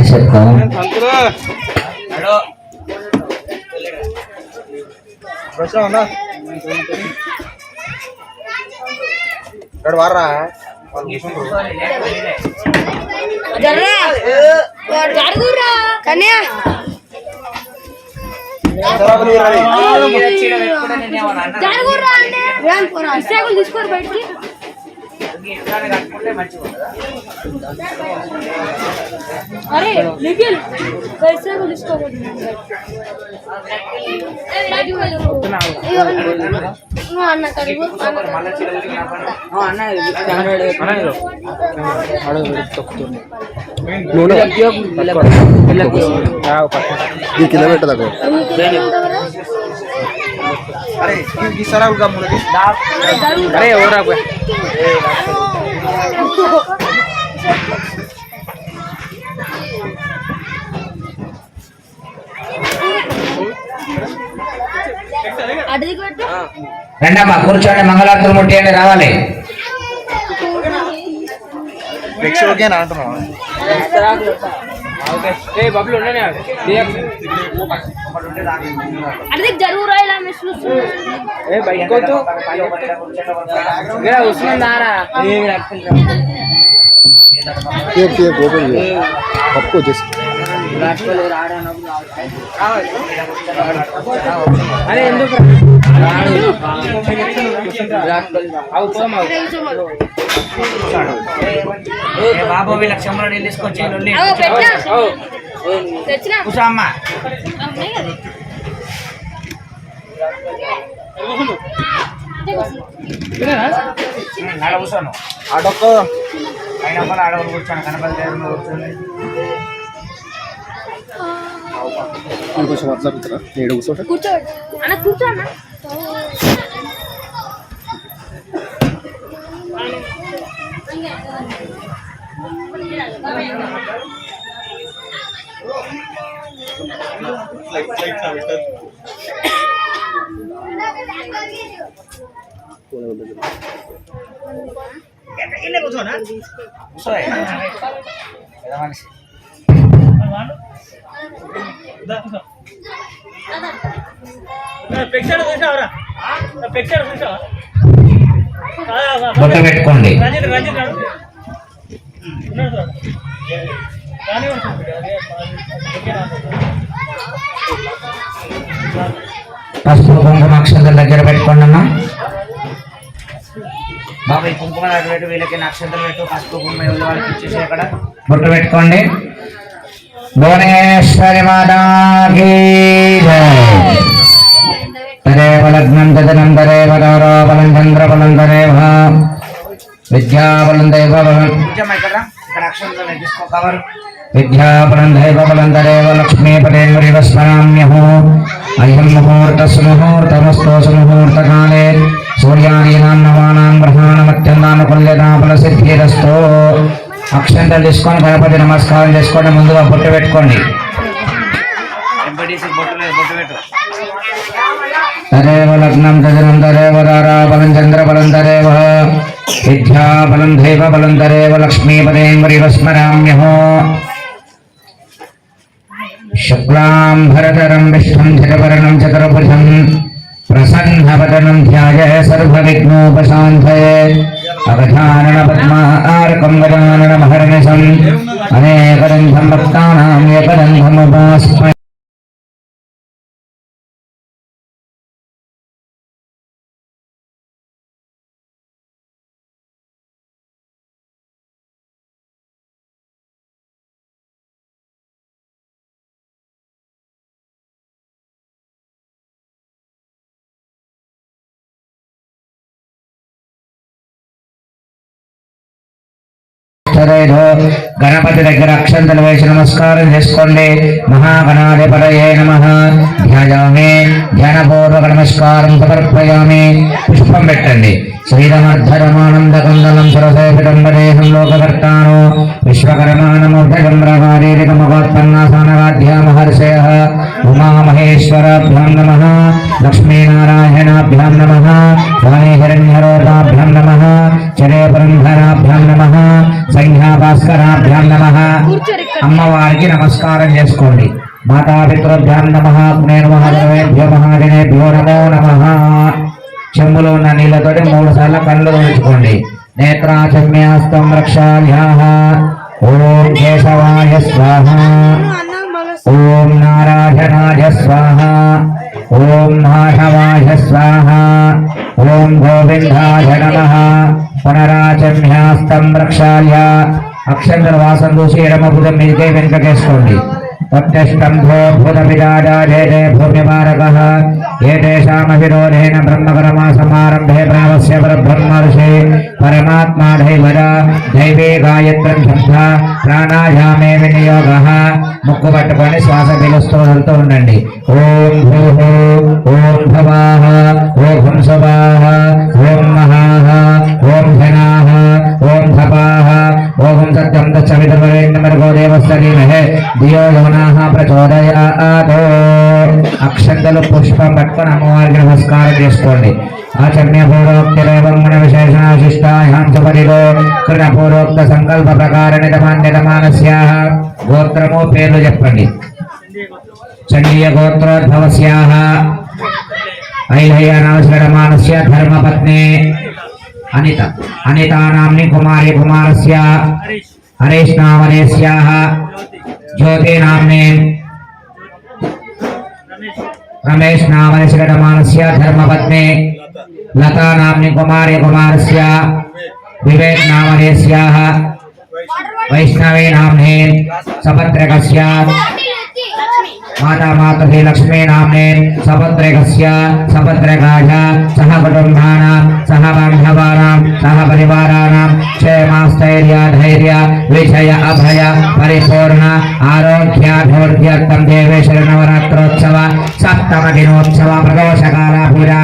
అని చెప్తాం వారా కన్యా. తీసుకోరు బయటికి. అరే నిఖిల్ తీసుకోకూడదు నువ్వు అన్న కడుగు కిలోమీటర్ గమ్ములది అరే ఎవరా అడిగి పెట్టు రండమ్మా కూర్చోండి మంగళారతులు ముట్టేయండి రావాలి. నెక్స్ట్ ఓకేనా అంటున్నావు? ఏ బబ్బులు ఉండనే అడిగి జరుగురా ఇలా మిస్లు ఏ బైక్ వద్దు వస్తుందారా కేక్ కేక్ ఓపెన్ చేయి పప్పు వచ్చేసి అరే ఎందుకు అవుతాం బాబు వీళ్ళకి చెమ్మలు నీళ్ళు తీసుకొచ్చి పెట్టినా? తెచ్చినా? కూర్చో అమ్మా. ఉన్నాయి కదా. ఆడ కూర్చోను అడొక్క అయినప్పుడు ఆడ కూర్చోను కనపడి దేవుని కూర్చోండి కొంచెం అట్లా కూర్చోరా ఏడు కూర్చోట కూర్చోబెట్టు అన్న కూర్చో అన్న కూర్చో ఏదో మనిషి పిక్చర్ చూసావరా? పిక్చర్ చూసావా? బొట్ట పెట్టుకోండి. పసుపు కుంకుమ అక్షంతల దగ్గర పెట్టుకోండి అమ్మా బాబు ఈ కుంకుమ దగ్గర పెట్టు వీళ్ళకి నక్షత్రం పెట్టు పసుపు కుంకుమ వాళ్ళకి ఇచ్చేసి అక్కడ. బొట్టు పెట్టుకోండి. భువనేశ్వరి మాతాకి తదేవ లగ్నం తదనం తదేవ బలం చంద్ర బలం తదేవ విద్యాబలం దైవ బలం ఇక్కడ అక్షంతలు తీసుకో కవర్ విద్యాబలం దైవ బలం తదేవ లక్ష్మీపదేవ స్మరామ్యహో అయం ముహూర్త సుముహూర్తమస్తో సుముహూర్తకాలే సూర్యాదీనాం నవానాం గ్రహాణమత్యంతానుకూల్యతాఫల సిద్ధిరస్తో అక్షంతలు తీసుకొని గణపతి నమస్కారం చేసుకోండి ముందుగా బొట్టు పెట్టుకోండి. తదేవ లగ్నం తదనం తదేవ దారా బలం చంద్ర బలం తదేవ విద్యా బలం దైవ బలం తదేవ లక్ష్మీపదేంద్రివ స్మరామ్యహో శుక్లాం భరతరం విష్ణుం జగవరణం చతుర్భుజం ప్రసన్నవదనం ధ్యాయ సర్వవిఘ్నోపశాంతయే. అగజానన పద్మార్కం గజానన మహర్నిశం అనేకదంధం భక్తానాం ఏకదంధముపాస్మై సరేదో. గణపతి దగ్గర అక్షంతలు వేసి నమస్కారం చేసుకోండి. మహాగణాధిపతయే నమ. ధ్యాయామి. ధ్యానపూర్వక నమస్కారం సమర్పయామి. పుష్పం పెట్టండి. శ్రీరమర్ధరమానందకందలం సరసేపిదంబరేహం లోకకర్తానో. విశ్వకర్మాణమూర్ధజం బ్రహ్మాదేవికమగోత్పన్నాసానరాధ్యా మహర్షయ. ఉమామహేశ్వరాభ్యాం నమ. లక్ష్మీనారాయణాభ్యాం నమ. వాణిహిరణ్యరోగాభ్యాం నమ. చరేపరంధరాభ్యాం నమ. సంధ్యాభాస్కరాభ్యాం నమ. అమ్మవారికి నమస్కారం చేసుకోండి. మాతాపితృభ్యాం నమ. నేను మహాదేవేభ్యో మహాజనేభ్యో నమో నమ. చెంబులో ఉన్న నీళ్ళతోటి మూడు సార్లు కళ్ళు ఉంచుకోండి నేత్రాచమ్యాస్తం రక్షాభ్యా ఓం కేశవాయ స్వాహ. ఓం నారాయణాయ స్వాహ. ఓం మాధవాయ స్వాహ. ఓం గోవిందాయ నమ పునరాచమ్యాస్తం రక్షాయ అక్షంతర వాసం చూసి ఎడమ మీదే మీదకే వెనుకకేసుకోండి తప్తష్టంభో భూతపిదాజే భూమిపారకः ఏతేషామవిరోధేన బ్రహ్మకర్మ సమారంభే ప్రావస్య పరబ్రహ్మర్షి పరమాత్మా దైవద దైవే గాయత్రం శబ్ద ప్రాణాయామే వినియోగ ముక్కు పట్టుకొని శ్వాస పిలుస్తూ వదులుతూ ఉండండి ఓం భూః ఓం భవాహ ఓం హంసవాహ ఓం మహాః ఓం ధనాః ఓం ధపాహ ఓం సత్యం తచ్చవితమరేణమర్గో దేవస్య ధీమహే ధియో ప్రచోదయాత్. అక్షంతలు పుష్పం పట్టుకుని అమ్మవారికి నమస్కారం చేసుకోండి. ఆచమ్య పూర్వోక్తిరేవం మన విశేషణాశిష్టాయాం సుపరిలో కృణ పూర్వోక్త సంకల్ప ప్రకార నితమాన్యతమానస్యాః గోత్రము పేర్లు చెప్పండి. చండీయ గోత్రోద్భవస్యాః ఐలయ్య నమస్కరమానస్య ధర్మపత్ని. अनिता अनिता नामनि कुमारी कुमारस्य हरेश नामनेस्याः ज्योति नाम्ने रमेश नामनस्य घटमानस्य धर्मपत्ने लता नाम्नि कुमारी कुमारस्य विवेक नामनेस्याः वैष्णवे नाम्ने सपत्रकस्य माता मातुः लक्ष्मी नाम्ने सपत्रेकस्य सपत्रेकाय सह कुटुम्बानां सह बान्धवानां सह परिवार స్థైర్య ధైర్య విజయ అభయ పరిపూర్ణ ఆరోగ్యాభివృద్ధ్యర్థం దేవేశ్వర నవరాత్రోత్సవ సప్తమ దినోత్సవ ప్రదోషకాల పూజా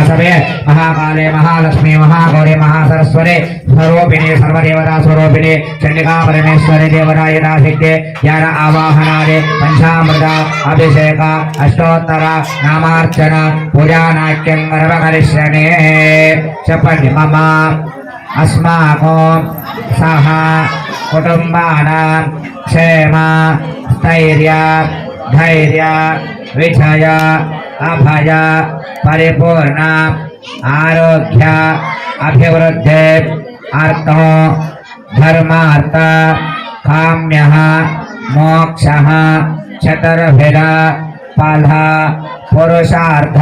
మహాకాళే మహాలక్ష్మి మహాగౌరి మహాసరస్వరి స్వరూపిణి సర్వదేవతా స్వరూపిణి చండికా పరమేశ్వరి దేవరాయ శక్తి జ్ఞాన ఆవాహనాది పంచామృత అభిషేక అష్టోత్తర నామార్చన పూజానాట్యం గర్వకరిష్యనే చెప్పండి మమ अस्माकं सह कुटुम्बानां क्षेम, स्थैर्य, धैर्य, विजय, अभय, परिपूर्ण, आरोग्य, अभिवृद्धि, अर्थो, धर्मार्थ, काम्यः, मोक्षः चतुर्भिर फल, पुरुषार्थ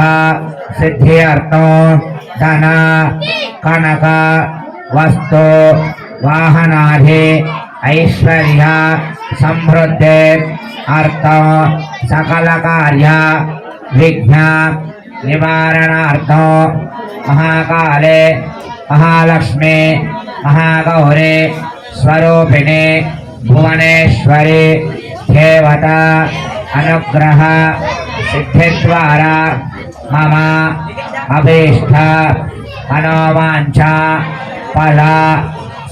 सिद्ध्यर्थो धन, कनक वस्तु वाहना ऐश्वर्य, समृद्धि, अर्थ सकल कार्य विघ्न, निवारणार्थ, महाकाले, महालक्ष्मी, महागौरी, स्वरूपिणी, भुवनेश्वरी, देवता, अनुग्रह, सिद्धिद्वारा, मम, अभीष्ट मनोवांचा మనోవాంఛ ఫల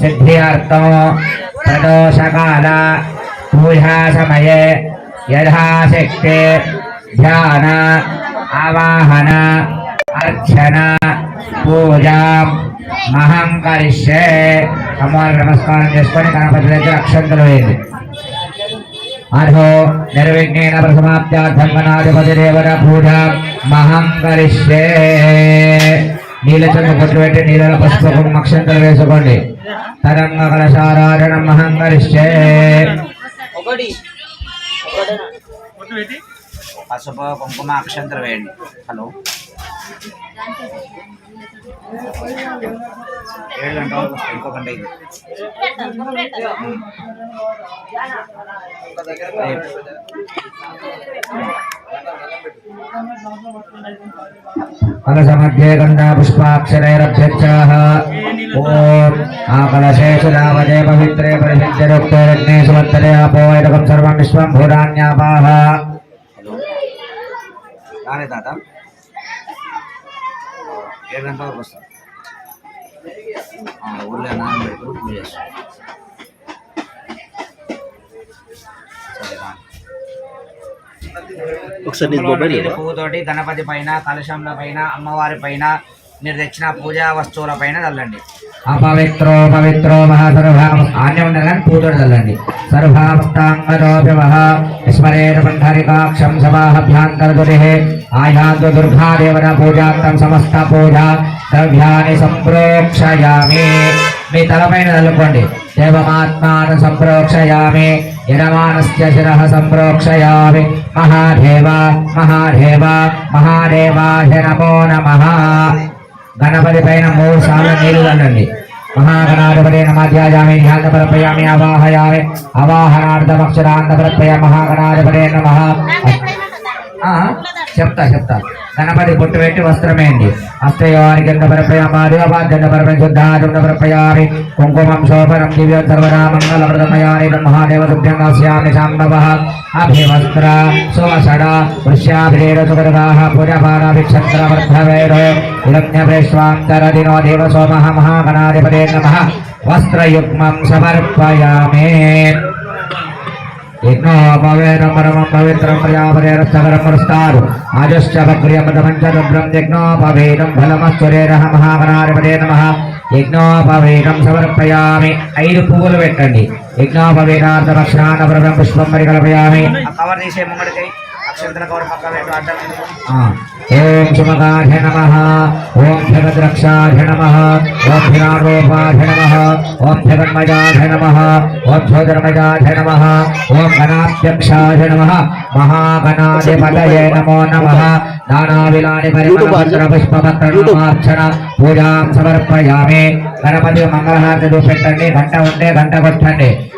సిద్ధ్యర్థం ప్రదోషకాల పూజా సమయే యథాశక్తి ధ్యాన ఆవాహన అర్చన పూజ మహం కరిష్యే అమ్మవారికి నమస్కారం చేసుకొని గణపతి దగ్గర అక్షంతలు వేయండి. అధో నిర్విఘ్నేన ప్రసమాప్త్యార్థం గణాధిపతి దేవర పూజ మహం కరిష్యే. నీలచంద్ర పట్టు పెట్టి నీళ్ళ పసుపు కుమక్షంతలు వేసుకోండి. తరంగ కలశారారణం పసుపు కుంకుమ అక్షంతలు వేయండి. హలో. పుష్పాక్షరైరభ్యచ్చాः ఓం ఆ కలశేషు రావదే పవిత్రే పరిశుద్ధరుక్తే రత్నే సువర్తరే ఆపో ఇదకం సర్వం విశ్వం భూతాన్యాపాః హలో రాలే తాత ఏడు గంటల వరకు వస్తాం ఆ, ఊర్లో అన్నం పెట్టుకుని పూజ చేస్తాం ఒకసారి? పువ్వుతోటి గణపతి పైన కలశంల పైన అమ్మవారి పైన మీరు తెచ్చిన పూజా వస్తువుల పైన చల్లండి. అపవిత్రో పవిత్రో మహా సర్వామ ఆన్యం కానీ పూజలు చల్లండి. సర్వాభక్తాంగదోపివహ స్మరేణ పండరికాక్షం సమాహభ్యాంతరదురి ఆయాద్వ దుర్గా దేవత పూజాంతం సమస్త పూజ ద్రవ్యాన్ని సంప్రోక్షయామి. మీ తలపైన చల్లుకోండి. దేవమాత్మాను సంప్రోక్షయామి. యజమానస్య శిరః సంప్రోక్షయామి. మహాదేవ మహాదేవ మహాదేవాయ నమో నమః. గణపతి పైన మూడు సార్లు నీళ్ళు అండండి మహాగణాధిపతి నమాధ్యాయామి ధ్యాన ప్రపయామి అవాహయామి. అవాహనార్థమక్షరాంత ప్రపయ మహాగణాధిపతి నమ. చెప్తా చెప్తా. గణపతి పుట్టు పెట్టి వస్త్రమేండి హస్తయోని కింద ప్రపయమాది అపాద్యంత పరపయ కుంకుమం శోభనం దివ్య సర్వరామంగళ మంగళ బ్రహ్మాదేవ మహాదేవ దుభ్యంగా శాంభవ అభివస్త్ర సువసడ వృష్యాభిరేర సుగరదాః పురపారాభిక్షత్రవర్ధవేడో దినో దేవ సోమ మహాగణాధిపతే నమ వస్త్రయుగ్మం సమర్పయామే. యజ్ఞోపవేదం పరమం పవిత్రం ప్రజాపదేరస్తకరం పురస్తారు ఆజశ్చ భక్రియమదమంచ రుద్రం యజ్ఞోపవేదం ఫలమశ్వరేరహ మహాగణాధిపతే నమః యజ్ఞోపవేదం సమర్పయామి ఐదు పువ్వులు పెట్టండి। యజ్ఞోపవేదార్థ భక్షణాన పరమం పుష్పం పరికల్పయామి ఆ కవర్ తీసే ముంగడికి అక్షంతల ఓం సుమగాఢ నమ. ఓం జగద్రక్షాఢ నమ. ఓం భిరారోపాఢ నమ. ఓం జగన్మజాఢ నమ. ఓం జ్యోతిర్మజాఢ నమ. ఓం గణాధ్యక్షాఢ నమ. మహాగణాధిపతయే నమో నమ. దానావిలాని పరిమళపత్ర పుష్పపత్ర పూజాం సమర్పయామి. గణపతి మంగళహారతి చూపెట్టండి గంట ఉంటే గంట కొట్టండి.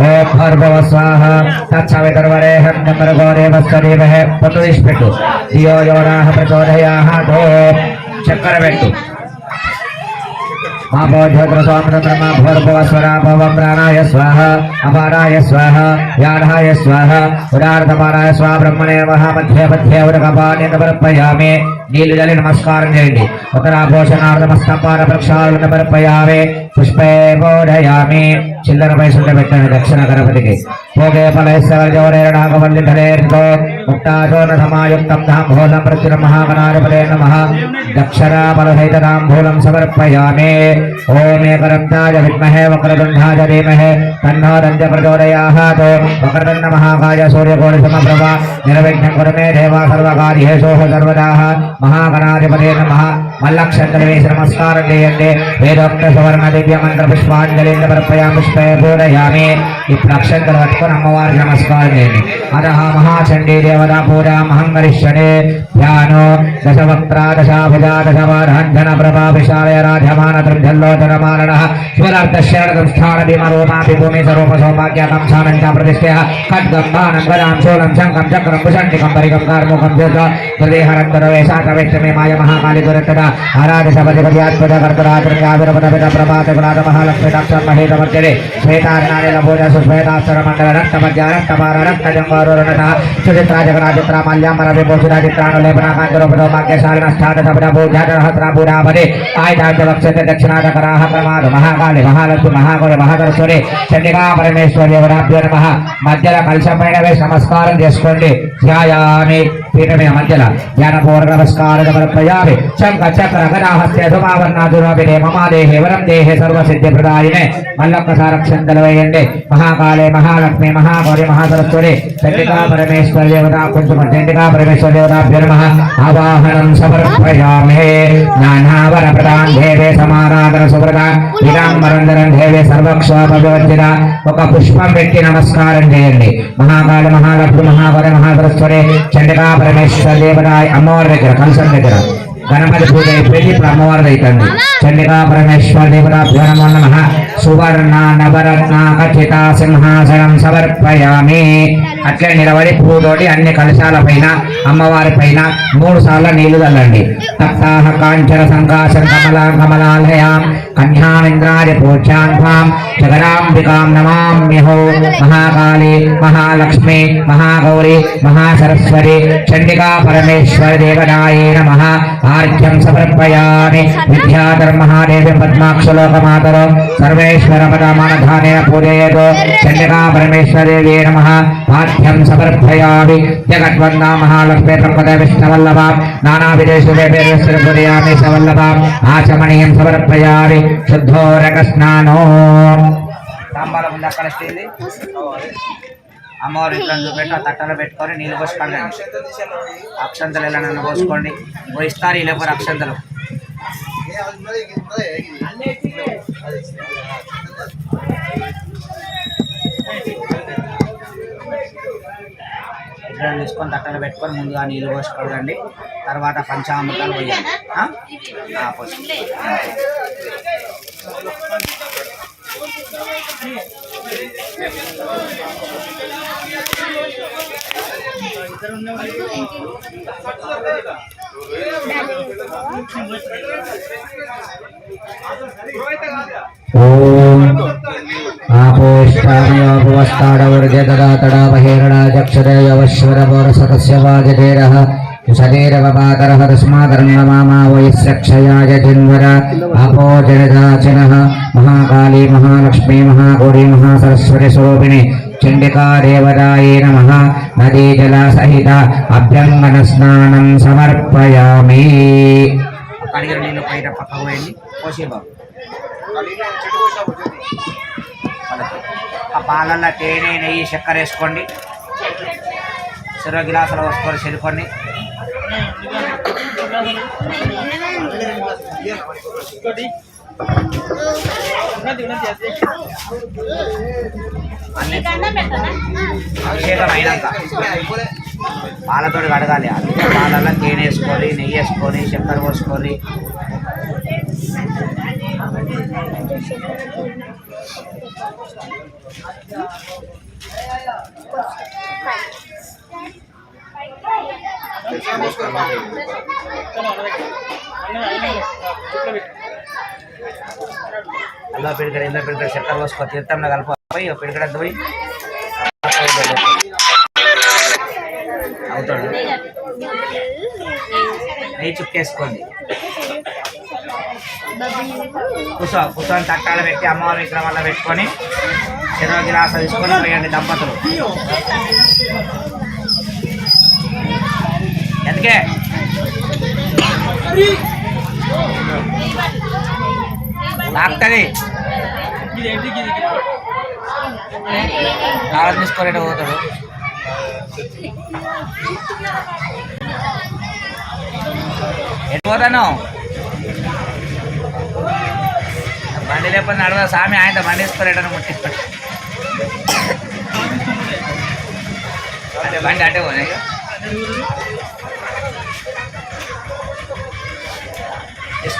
ओम भर्गव स्वाहा భూర్భవ స్వరా భవం ప్రాణాయ స్వాహ అపారాయ స్వాహ వ్యాఢాయ స్వాహ ఉదార్థపారాయ స్వా బ్రహ్మణే మహా మధ్య మధ్య సమర్పయామి నీళ్ళు జలి నమస్కారం చేయండి. ఉత్తరాభూషణార్థమస్తపార ప్రక్షాళన సమర్పయామి పుష్పే బోధయామి. చిల్లర పైసలు పెట్టండి దక్షిణ గణపతికి. భోగే ఫలైశ్వర జోరేణ నాగవల్లి ధరేర్తో ముక్తాచోన సమాయుక్తం ధాంభూలం ప్రచుర మహాగణాధిపతే నమః. దక్షరాబలసహిత తాంబూలం సమర్పయామి. ఓం ఏకరంతాయ విద్మహే వక్రతుండాయ ధీమహే తన్నో దంజ ప్రచోదయాహాతో. వక్రతన్న మహాకాయ సూర్యకోటి సమప్రభ నిర్విఘ్నం కురు మే దేవా సర్వకార్యేషోహ సర్వదాః. మహాగణాధిపతే నమః. మల్లక్షంతరి పరమేశ్వర అమ్మవారికి నమస్కారం చేయండి అత మహాచండీ దేవతా పూజామహం కరిష్యనే ధ్యానో దశవక్త్రా దశాభుజా దశవారాంజన ప్రభా విశాలయ రాజమాన త్రిజల్లోచన మారణ స్వరార్ధశరణ స్థాన భీమరూపాపి భూమి స్వరూప సౌభాగ్యకం సానంచ ప్రతిష్ఠయ ఖడ్గం బాణం గదాం శూలం శంఖం చక్రం భుషండికం పరికం కార్ముఖం చేత హృదయహరంతర వేషాకవేక్షమే మాయ మహాకాళి దురత్తద ఆరాధ సపది పర్యాత్మజ కర్తరాత్రికావిరపద పిత ప్రభాత గుణాద మహాలక్ష్మి డాక్షం మహేత మధ్యరే శ్వేతార్నాడిల పూజ సుశ్వేతాస్తర మండల రక్త ప్రమాద మహాకాళి మహాలక్ష్మి మహాగౌరి మహాదర్శుని చండికా పరమేశ్వరి వరాభ్యో మధ్యలో కలశపైన నమస్కారం చేసుకోండి ధ్యాయామి పీఠమే మధ్యలో ధ్యానపూర్వక నమస్కారం సమర్పయామి శంఖ చక్ర గదాహస్య సుమావర్ణాదురాపినే మమా దేహే వరం దేహే సర్వసిద్ధి ప్రదాయినే మల్లొక్కసారి అక్షంతలు వేయండి మహాకాళే మహాలక్ష్మి మహాగౌరి మహాసరస్వతి చండికా పరమేశ్వర దేవత కొంచెం చండికా పరమేశ్వర దేవతాభ్యో నమః ఆవాహనం సమర్పయామి నానావర ప్రదాన్ దేవే సమారాధన సుబ్రత విరాంబరంధరం దేవే సర్వక్షోభవివర్జిత ఒక పుష్పం పెట్టి నమస్కారం చేయండి మహాకాళి మహాలక్ష్మి మహాగౌరి మహాసరస్వతి చండికా పరమేశ్వర దేవత అమ్మవారి దగ్గర కలసం దగ్గర. గణపతి పూజ అయిపోయింది ఇప్పుడు అమ్మవారిది అవుతుంది చండికా పరమేశ్వర దేవతాభ్యో నమో నమ. సువర్ణ నవరత్న ఖచ్చిత సింహాసనం సమర్పయామి అట్లే నిలబడి పూతోటి అన్ని కలశాల పైన అమ్మవారి పైన మూడు సార్లు నీళ్ళు చల్లండి. తప్తాహ కాంచన సంకాశం కమలా కమలాలయాం కన్యామింద్రాయ పూజాన్వాం జగదాంబికాం నమామ్యహో మహాకాళి మహాలక్ష్మి మహాగౌరి మహాసరస్వతి చండికా పరమేశ్వర దేవదాయే నమ ఆర్ఘ్యం సమర్పయామి. విద్యాధర్ మహాదేవి సర్వే పరమేశ్వర పదమానధానేన పూజయేతో చండికా పరమేశ్వర నమ పాఠ్యం సమర్పయామి జగద్వందా మహాలక్ష్మి ప్రపద విష్ణవల్లభ నానా పూజయామి సవల్లభా ఆచమణీయం సమర్పయామి శుద్ధోరక స్నానో తాంబాల అక్కడ స్టీల్? అమ్మవారి ఇట్లా చూపెట్టి ఆ తట్టలో పెట్టుకొని నీళ్ళు పోసి కడగండి అక్షంతలు ఎలా నన్ను పోసుకోండి? పోయిస్తారు ఇస్తారు ఈ లేకపోతే అక్షంతలు? తీసుకొని తట్టలు పెట్టుకొని ముందుగా నీళ్ళు పోసి కడగండి. తర్వాత పంచామృతాలు పోయాలి. పోసి. आपोष्ठावस्ताड़वर्ग तड़ा तड़ा बहिर्णाचक्षदे यवश्वर पौरसतस्य वाजतेरः ఆపో జనదాచనः మహాకాళీ మహాలక్ష్మీ మహాగౌరీ మహాసరస్వతి స్వరూపిణి చండికా దేవదాయే నమః నదీ జల సహిత అభ్యంగన స్నానం సమర్పయామి కడిగిన నీళ్ళు బయట పక్కకు పోయండి పోసే బాబు వాళ్ళకి. ఆ పాలల్లో తేనె నెయ్యి చక్కెర వేసుకోండి. చెరవ గిలాసులు వేసుకొని చెల్లుకోండి. ఇంకోటి ఉన్నది ఉన్నది అది అభిషేకం అయినాక పాలతో కడగాలి. అందుకే పాలల్లో తేనె వేసుకొని నెయ్యి వేసుకొని చక్కెర పోసుకొని. Thank అల్లా పిడికడ ఇంట్లో పిడికడ చక్కర పోసుకో తీర్థంలో కలిపోయి పిడికడ పోయి అవుతాడు. నెయ్యి చుక్కేసుకోండి. కుసో కుసోని తట్టాలు పెట్టి అమ్మవారి విగ్రహాల్లో పెట్టుకొని చెరవ గిలాస తీసుకొని పోయండి దంపతులు. ఎందుకే లాక్తుంది. ఇది ఏంటి కాలం తీసుకొని పోతాడు. ఎటు పోతాను? బండి లేకపోతే నడవ స్వామి ఆయన బండి తీసుకొని ఎటను ముట్టి అంటే బండి అంటే పోనీ.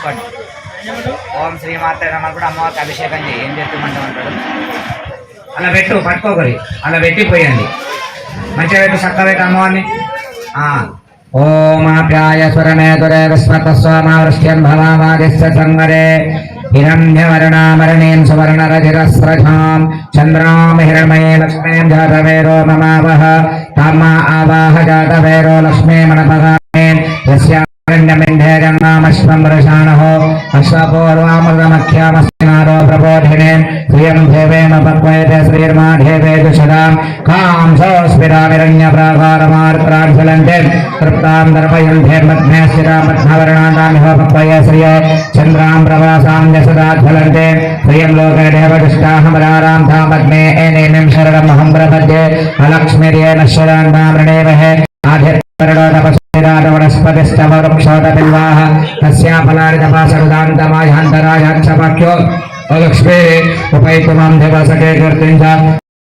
చేసుకోండి ఓం శ్రీమాత నమ. కూడా అమ్మవారికి అభిషేకం చేయి. ఏం చెప్పమంటామంటాడు అలా పెట్టు పట్టుకోకరి. అలా పెట్టిపోయండి మంచిగా పెట్టు చక్కగా పెట్టు అమ్మవారిని. ఓమాప్యాయ లక్ష్మీ మణపగామే खण्डमिण्ढेरं नामश्वं रसाणहो अश्वपूर्वामृतमख्यामस्तिनादो प्रबोधिने श्रियं देवेम पक्वयते श्रीर्माढेवे दुषदां। कां सोऽस्मिरामिरण्यप्राकारमार्त्रान् चलन्ते तृप्तां दर्पयन्ते मध्ने स्थिरां पद्मवर्णानामिह पक्वये श्रिये। चन्द्रां प्रवासां यशदा ज्वलन्ते श्रियं लोके देवदुष्टाहमरारां धां पद्मे एनेमिं शरणमहं प्रपद्ये। अलक्ष्मिर्येन शरण्णामृणेमहे आधिर् तदपिन्वाः तस्यापलारितपासरुदान्तमायान्तरायाक्षपाख्यो लक्ष्मीः उपैतुमं देवसखे कर्तिं च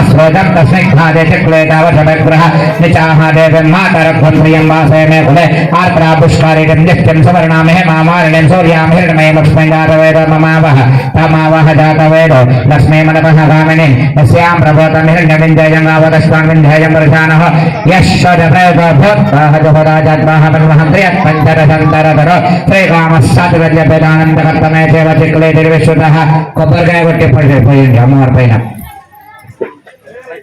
पद्ममालिनमापस्रोजं तस्मिग्धादे चिक्लेतावशभग्रह निचाहादेव मातरध्वं श्रियं वासये मे कुले आर्द्रा पुष्पारिकं नित्यं सुवर्णामहे मामालिनीं सूर्यां हिरण्मयं लक्ष्मीं जातवेद ममावह तमावह जातवेदो लक्ष्मी मनपः गामिनीं यस्यां प्रभोतं हिरण्यविन्ध्ययं गावदस्वान् विन्ध्ययं वृषाणः यशोदप्रयोगभूत्वाह जुहराजात्माः ब्रह्मः प्रियत्पञ्चरसन्तरधरो श्रीरामः साधुर्यपेदानन्दकर्तमे देव चिक्लेतिर्विश्रुतः కొబ్బరికాయ కొట్టి పడిపోయింది అమ్మవారి పైన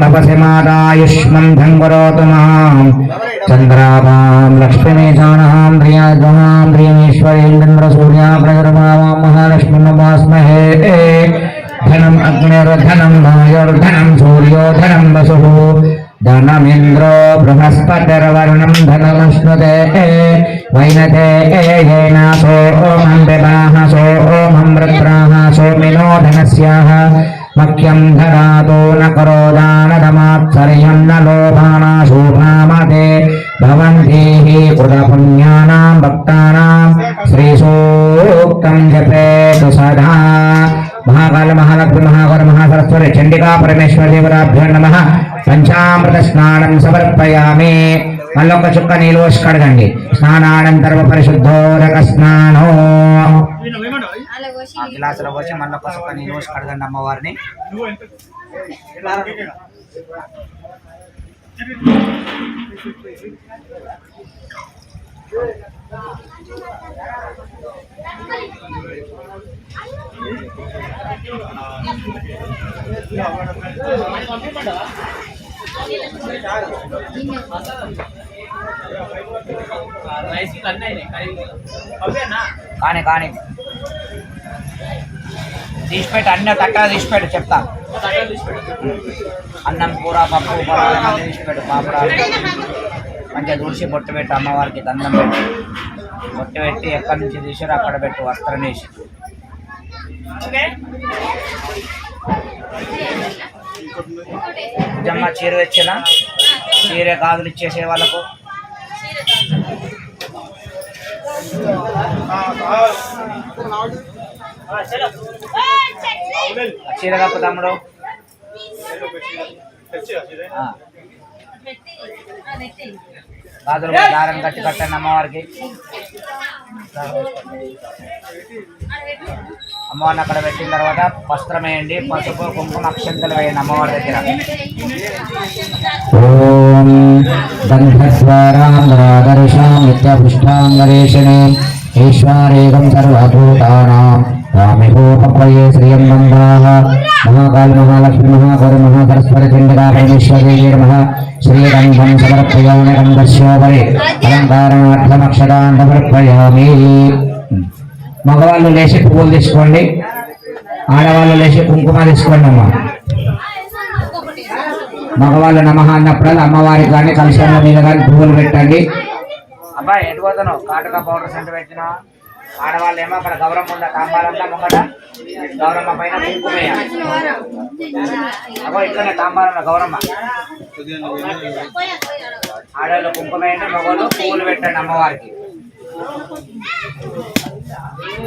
भवसे माता युष्मन्धं करोतु माम् चन्द्राभां लक्ष्मीशानां ध्रियाद्वां धनम अग्निर्धनम वायुर्धनम सूर्योधनम वसु धनमेन्द्र सूर्यो धनं वसुः धनमिन्द्रो बृहस्पतिर्वर्णं धनमश्नुते वैनते येन सोऽहं विवाह सोऽहं रुद्राः सोमिनो धनस्याः సోమం వివాహ సోమం రుద్రాः సోమినో ధనస్యాः మఖ్యం ధరాతో న కరోదానదమాత్సర్యం న లోభానాశోభామతే భవంతి కృతపుణ్యానాం భక్తానాం శ్రీసూక్తం జపేతు సదా మహాకాళ మహాలక్ష్మి మహాగౌర మహాసరస్వతి చండికా పరమేశ్వర దేవరాభ్యో నమ పంచామృత స్నానం సమర్పయామి మళ్ళీ ఒక చుక్క నీళ్ళు పోసి కడగండి స్నానానంతరం పరిశుద్ధోరక స్నానో వీళ్ళు ఏమంటావు ఆ గ్లాసులో వచ్చి మళ్ళీ పసుపు నీళ్ళు పోసి కడగండి అమ్మవారిని. కానీ కానీ. తీసిపెట్టి అన్నీ తట్టగా తీసిపెట్టు చెప్తా. అన్నం కూర పప్పు పొలాలు తీసిపెట్టు పాపడాలు మంచిగా తుడిసి బొట్టు పెట్టు అమ్మవారికి దండం పెట్టు. బొట్టు పెట్టి ఎక్కడి నుంచి తీసారో అక్కడ పెట్టు వస్త్రం వేసి. నిజమ్మ చీర తెచ్చిన? చీర కాదులు ఇచ్చేసే వాళ్ళకు. ఆ చీర తమ్ముడు. బాధలు దారం కట్టి కట్టండి అమ్మవారికి. అమ్మవారిని అక్కడ పెట్టిన తర్వాత వస్త్రం వేయండి పసుపు కుంకుమ అక్షంతలు వేయండి అమ్మవారి దగ్గర. ఓం బంధస్వరాంధ్రాదర్శాం నిత్యపుష్టాంగరేషణే ఈశ్వరేకం సర్వభూతానాం. రామిభూపయే శ్రియం బంధాః మహాకాళి మహాలక్ష్మి మహాగౌరి మహాసరస్వతి చండికా పరమేశ్వరీ నమః. శ్రీరంగం సమర్పయామి రంగస్యోపరి అలంకారణార్థమక్షరాన్ సమర్పయామి మగవాళ్ళు లేచి పువ్వులు తీసుకోండి. ఆడవాళ్ళు లేచి కుంకుమ తీసుకోండి అమ్మ. మగవాళ్ళు నమహ అన్నప్పుడల్లా అమ్మవారికి కానీ కలశంల మీద కానీ పువ్వులు పెట్టండి. అబ్బాయి ఎటు పోతాను కాటుక పౌడర్ సెంటర్ పెట్టినా? ఆడవాళ్ళేమో అక్కడ గౌరవం ఉందా తాంబారంతా ముంగట గౌరమ్మ పైన కుంకుమేయాలి అగో ఇట్లనే తాంబారమ్మ గౌరమ్మ. ఆడవాళ్ళు కుంకుమేయండి మగవాళ్ళు పువ్వులు పెట్టండి అమ్మవారికి.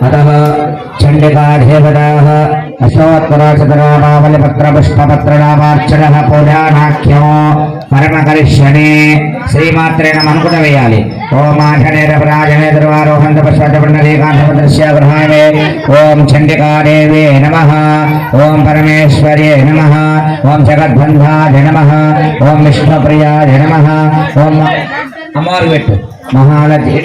అతవ చండికాఢేవరాः అశ్వత్వరాచతనామావళిపత్రపుష్పపత్రనామార్చనः పరమ కరిష్యనే శ్రీమాత్రే నమ అనుకుట వేయాలి. ఓం ఆఠనే రపరాజనే దుర్వారోహంత పశ్చాత్తపన్నదేకాంతపద్రస్య గృహామే ఓం చండికాదేవే నమ. ఓం పరమేశ్వర్యే నమ. ఓం జగద్బంధాయ నమ. ఓం విష్ణుప్రియాయ నమ. ఓం అమ్మవారు పెట్టు. మహాలక్ష్మి